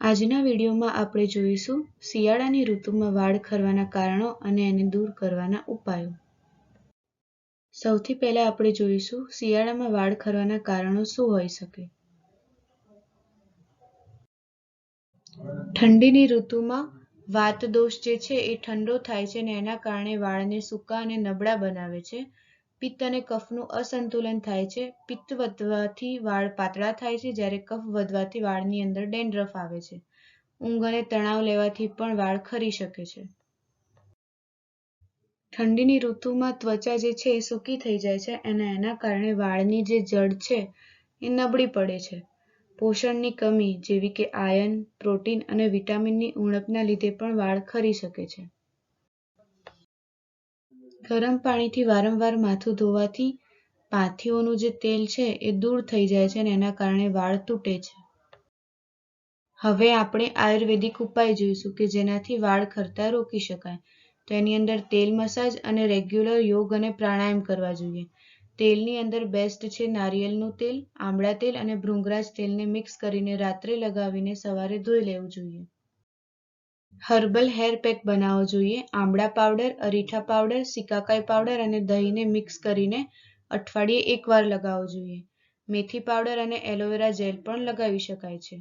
આજના વિડીયોમાં આપણે જોઈશું શિયાળાની ઋતુમાં વાળ ખરવાના કારણો અને એને દૂર કરવાના ઉપાયો. સૌથી પહેલા આપણે જોઈશું શિયાળામાં વાળ ખરવાના કારણો શું હોઈ શકે. ઠંડીની ઋતુમાં વાત દોષ જે છે એ ઠંડો થાય છે અને એના કારણે વાળને સૂકા અને નબળા બનાવે છે. પિત્ત અને કફનું અસંતુલન થાય છે. પિત્ત વધવાથી વાળ પાતળા થાય છે, જ્યારે કફ વધવાથી વાળની અંદર ડેન્ડ્રફ આવે છે. ઊંઘ અને તણાવ લેવાથી પણ વાળ ખરી શકે છે. ઠંડીની ઋતુમાં ત્વચા જે છે એ સૂકી થઈ જાય છે અને એના કારણે વાળની જે જડ છે એ નબળી પડે છે. પોષણની કમી જેવી કે આયર્ન પ્રોટીન અને વિટામિનની ઉણપના લીધે પણ વાળ ખરી શકે છે. ગરમ પાણીથી વારંવાર માથું ધોવાથી પાથીઓનું જે તેલ છે એ દૂર થઈ જાય છે અને એના કારણે વાળ તૂટે છે. હવે આપણે આયુર્વેદિક ઉપાય જોઈશું કે જેનાથી વાળ ખરતા રોકી શકાય. તો એની અંદર તેલ મસાજ અને રેગ્યુલર યોગ અને પ્રાણાયામ કરવા જોઈએ. તેલની અંદર બેસ્ટ છે નારિયેળનું તેલ, આમળા તેલ અને ભૃંગરાજ તેલને મિક્સ કરીને રાત્રે લગાવીને સવારે ધોઈ લેવું જોઈએ. હર્બલ હેર પેક બનાવવો જોઈએ. આમળા પાવડર, અરીઠા પાવડર, સિકાકાઈ પાવડર અને દહીંને મિક્સ કરીને અઠવાડિયે એકવાર લગાવવો જોઈએ. મેથી પાવડર અને એલોવેરા જેલ પણ લગાવી શકાય છે.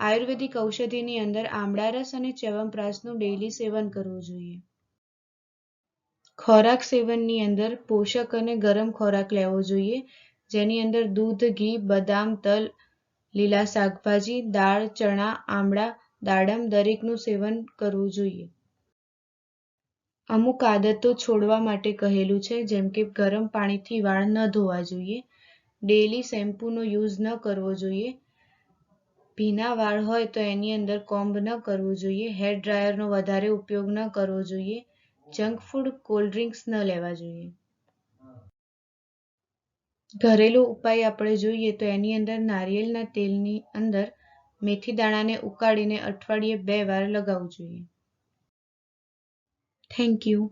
આયુર્વેદિક ઔષધિની અંદર આમળા રસ અને ચ્યવનપ્રાશનું ડેઇલી સેવન કરવું જોઈએ. ખોરાક સેવનની અંદર પોષક અને ગરમ ખોરાક લેવો જોઈએ. જેની અંદર દૂધ, ઘી, બદામ, તલ, લીલા શાકભાજી, દાળ, ચણા, આમળા દાડમ દરેકનું સેવન કરવું જોઈએ. અમુક આદતો છોડવા માટે કહેલું છે, જેમ કે ગરમ પાણીથી વાળ ન ધોવા જોઈએ, ડેલી શેમ્પૂનો યુઝ ન કરવો જોઈએ, ભીના વાળ હોય તો એની અંદર કોમ્બ ન કરવું જોઈએ, હેર ડ્રાયરનો વધારે ઉપયોગ ન કરવો જોઈએ, જંક ફૂડ કોલ્ડ ડ્રિંક્સ ન લેવા જોઈએ. ઘરેલું ઉપાય આપણે જોઈએ તો એની અંદર નારિયેળના તેલની અંદર મેથી દાણાને ઉકાળીને અઠવાડિયે બે વાર લગાવવું જોઈએ. Thank you